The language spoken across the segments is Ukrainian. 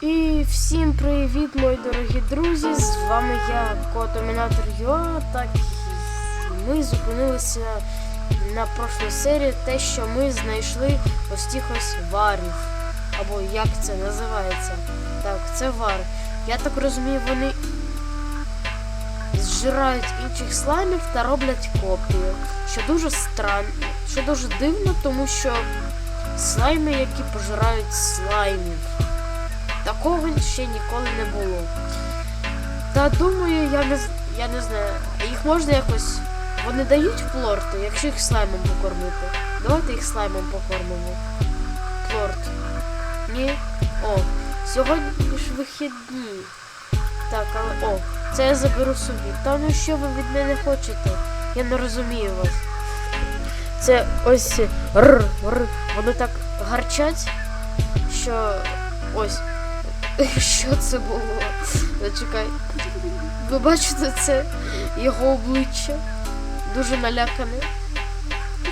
І всім привіт, мої дорогі друзі! З вами я, Котомінатор Юа. Так ми зупинилися на прошлій серії те, що ми знайшли ось тих ось варів. Або як це називається? Так, це вар. Я так розумію, вони зжирають інших слаймів та роблять копію. Що дуже странно, що дуже дивно, тому що слайми, які пожирають слаймів. Такого ще ніколи не було. Та думаю, я не я не знаю. Їх можна якось. Вони дають плорти, якщо їх слаймом покормити. Давайте їх слаймом покормимо. Плорт. Ні. О, сьогодні ж вихідні. Так, але о, це я заберу собі. Та ну що ви від мене хочете? Я не розумію вас. Це ось р, р. Вони так гарчать, що ось. Що це було? Зачекай. Ви бачите це його обличчя? Дуже налякане.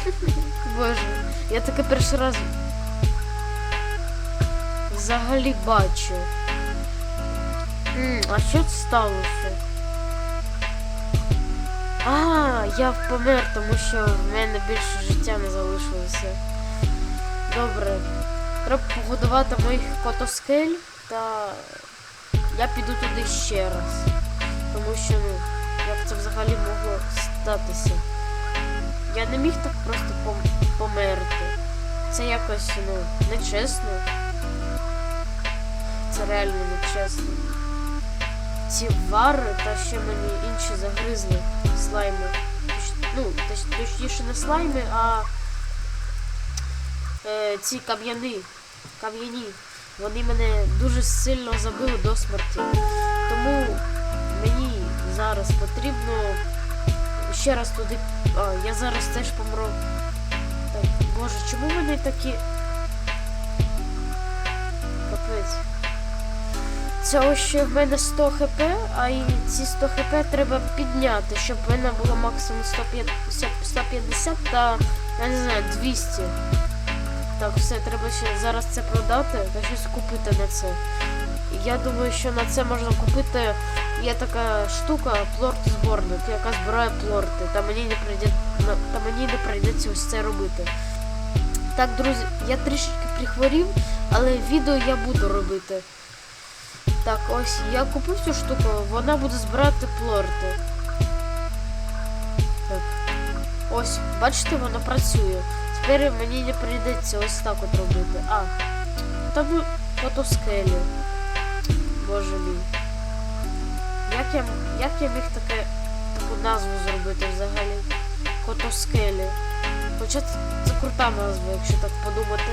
Боже, я таке перший раз взагалі бачу. М, а що це сталося? А, я помер, тому що в мене більше життя не залишилося. Добре. Треба погодувати моїх котоскель, та я піду туди ще раз. Тому що, ну, як це взагалі могло статися? Я не міг так просто пом- померти. Це якось, ну, нечесно. Це реально нечесно. Ці вари та ще мені інші загризли слайми. Ну, точніше не слайми, а е, ці кам'яни. Кам'яні. Вони мене дуже сильно забили до смерті. Тому мені зараз потрібно ще раз туди. А, я зараз теж помру. Так, боже, чому вони такі. Капець. Це ще в мене 100 хп, а і ці 100 хп треба підняти, щоб в мене було максимум 150, 150 та, я не знаю, 200. Так, все, треба ще зараз це продати та щось купити на це. Я думаю, що на це можна купити. Є така штука, плорт зборник, яка збирає плорти. Та мені не прийде та мені не прийдеться ось це робити. Так, друзі, я трішечки прихворів, але відео я буду робити. Так, ось я купив цю штуку, вона буде збирати плорти. Так. Ось, бачите, воно працює. Тепер мені не прийдеться ось так от робити. А, там фотоскелі. Боже мій. Як я, як я міг таке, таку назву зробити взагалі? Котоскелі. Хоча це, це крута назва, якщо так подумати.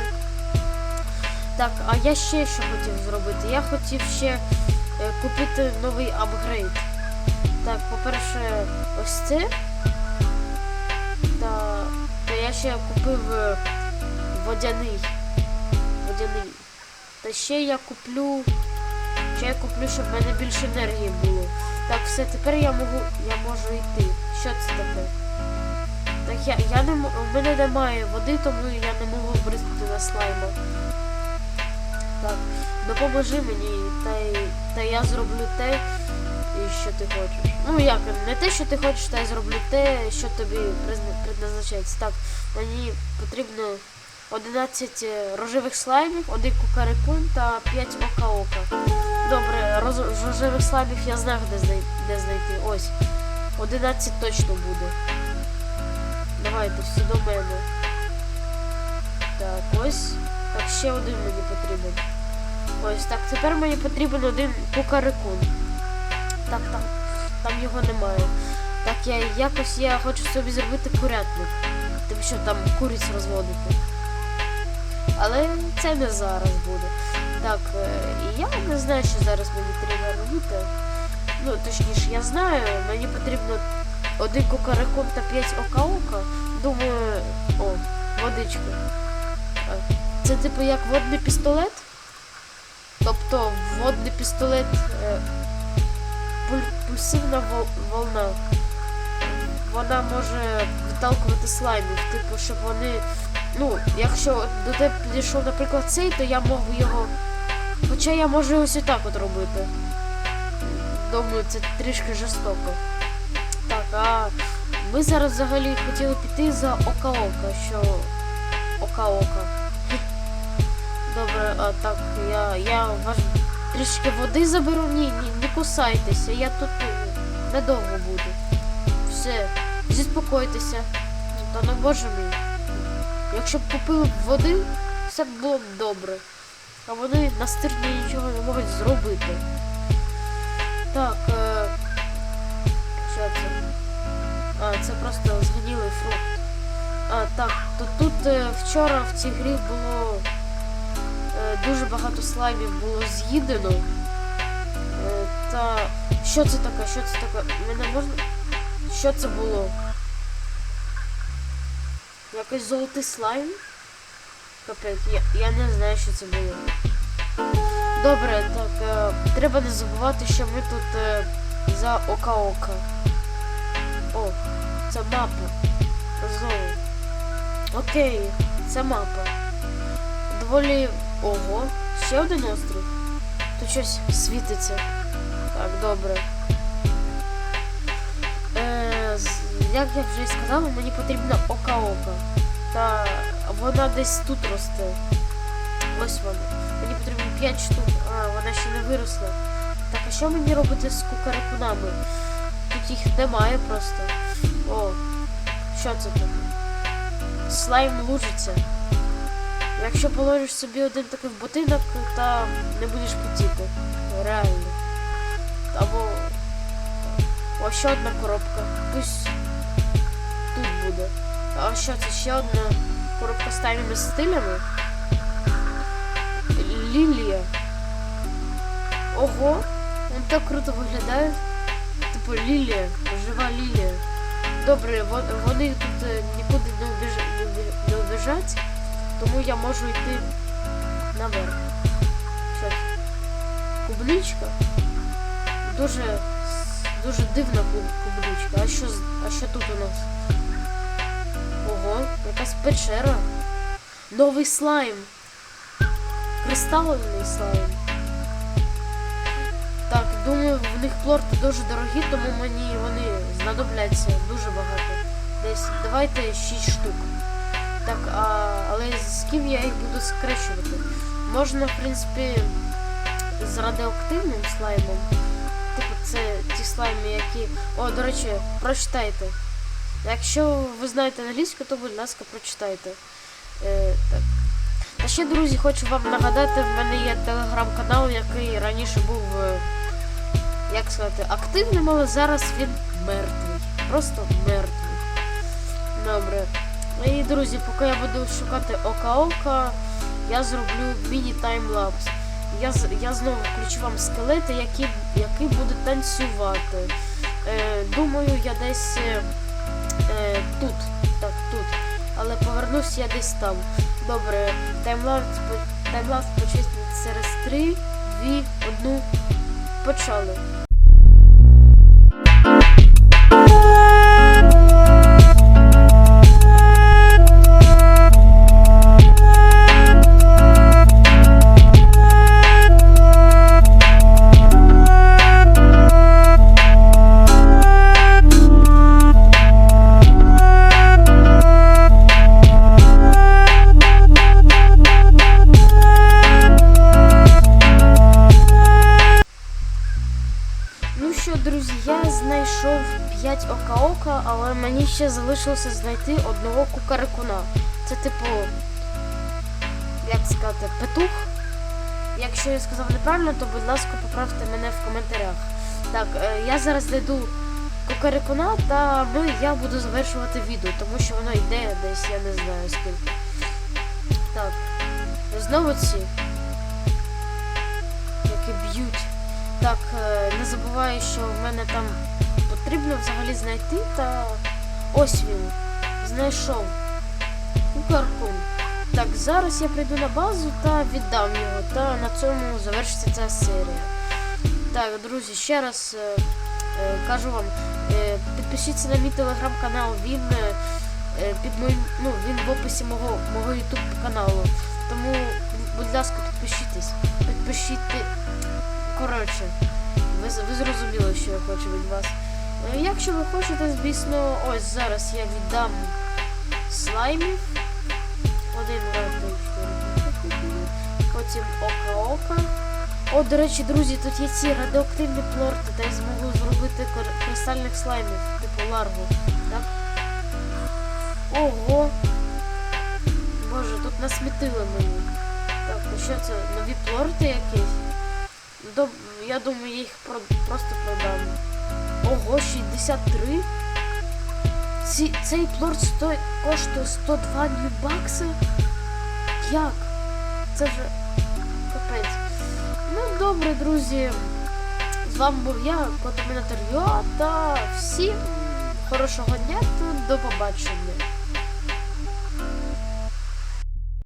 Так, а я ще що хотів зробити? Я хотів ще е, купити новий апгрейд. Так, по-перше, ось це. Я ще купив е, водяний. Водяний. Та ще я куплю. Ще я куплю, щоб в мене більше енергії було. Так, все, тепер я можу. Я можу йти. Що це таке? Так я, я не у мене немає води, тому я не можу бризкати на слайма. Так, допоможи мені, та, та я зроблю те, і що ти хочеш. Ну як, не те, що ти хочеш, та я зроблю те, що тобі предназначається. Так, мені потрібно 11 рожевих слаймів, один кукарикун та 5 ока-ока. Добре, роз- рожевих слаймів я знаю, де, знай- де знайти. Ось. 11 точно буде. Давайте всі до мене. Так, ось. Так, ще один мені потрібен. Ось так, тепер мені потрібен один кукарикун. Так, там, там його немає. Так, я якось я хочу собі зробити курятник. Тим що там куриць розводити. Але це не зараз буде. Так, е, я не знаю, що зараз мені треба робити. Ну, точніше, я знаю, мені потрібно один кукарикун та 5 ока-ока. Думаю, о, водичка. Е, Це типу як водний пістолет. Тобто водний пістолет пуль- волна. Вона може відталкувати слаймів, типу, щоб вони. Ну, якщо до тебе підійшов, наприклад, цей, то я можу його Хоча я можу ось отак от робити. Думаю, це трішки жорстоко. Так, а ми зараз взагалі хотіли піти за Ока-Ока, що Ока-Ока. Добре, а так, я, я ваш трішки води заберу. Ні, ні, не кусайтеся, я тут е, недовго буду. Все, заспокойтеся. Та ну боже мій. Якщо б попили б води, все б було б добре. А вони настирні нічого не можуть зробити. Так, е... що це? А, це просто згнілий фрукт. А, так, то тут е, вчора в цій грі було дуже багато слаймів було з'їдено. Е, та що це таке? Що це таке? Мене можна. Що це було? Якийсь золотий слайм? Капець, я, я не знаю, що це було. Добре, так, е, треба не забувати, що ми тут е, за Ока-Ока. О, це мапа. Знову. Окей, це мапа. Доволі. Ого, ще один острів. Тут щось світиться. Так, добре. Е, як я вже і сказала, мені потрібна ока-ока. Та вона десь тут росте. Ось вона. Мені потрібно 5 штук. А, вона ще не виросла. Так, а що мені робити з кукарикунами? Тут їх немає просто. О, що це таке? Слайм лужиться. Якщо положиш собі один такий в ботинок, та не будеш потіти. Реально. Або. О, ще одна коробка. Пусть тут буде. А що це ще одна коробка з тайними стилями? Лілія. Ого, він так круто виглядає. Типу лілія, жива лілія. Добре, вони тут е, нікуди не убіжать, тому я можу йти наверх. Що це? Кубличка? Дуже дуже дивна куб- кубличка. А що, а що тут у нас? Ого, якась печера. Новий слайм. Кристалений слайм. Так, думаю, в них плорти дуже дорогі, тому мені вони знадобляться дуже багато. Десь давайте 6 штук. Так, а, але з ким я їх буду скрещувати? Можна, в принципі, з радіоактивним слаймом. Типу, це ті слайми, які. О, до речі, прочитайте. Якщо ви знаєте англійську, то будь ласка, прочитайте. Е, так. Та ще, друзі, хочу вам нагадати, в мене є телеграм-канал, який раніше був, е, як сказати, активним, але зараз він мертвий. Просто мертвий. Добре. І, друзі, поки я буду шукати ока-ока, я зроблю міні-таймлапс. Я, я знову включу вам скелети, які, які будуть танцювати. Е, думаю, я десь е, е, тут. Так, тут. Але повернусь я десь там. Добре, таймлапс, таймлапс почистить через 3, 2, 1. Почали. Але мені ще залишилося знайти одного кукарикуна. Це типу, як сказати, петух. Якщо я сказав неправильно, то будь ласка, поправте мене в коментарях. Так, е, я зараз знайду кукарикуна, та ми, я буду завершувати відео, тому що воно йде десь, я не знаю скільки. Так, знову ці, які б'ють. Так, е, не забуваю, що в мене там потрібно взагалі знайти та ось він. Знайшов. Кукаркун. Так, зараз я прийду на базу та віддам його, та на цьому завершиться ця серія. Так, друзі, ще раз е, е, кажу вам, е, підпишіться на мій телеграм-канал, він е, е, під моїм, ну, він в описі мого, мого YouTube каналу. Тому будь ласка, підпишіться. Підпишіть. Коротше, ви, ви зрозуміли, що я хочу від вас. Е, Якщо ви хочете, звісно, ось зараз я віддам слаймів. Один, два, три, чотири, потім ока-ока. О, до речі, друзі, тут є ці радіоактивні плорти, та я зможу зробити кристальних слаймів, типу ларву. Так? Ого! Боже, тут насмітили мені. Так, ну що це? Нові плорти якісь? Я думаю, я їх про... просто продам. Ого, 63? Ці... Цей плорт сто... коштує 102 бакси. Як? Це вже капець. Ну, добре, друзі. З вами був я, Котомінатор Йо, та всім хорошого дня та до побачення.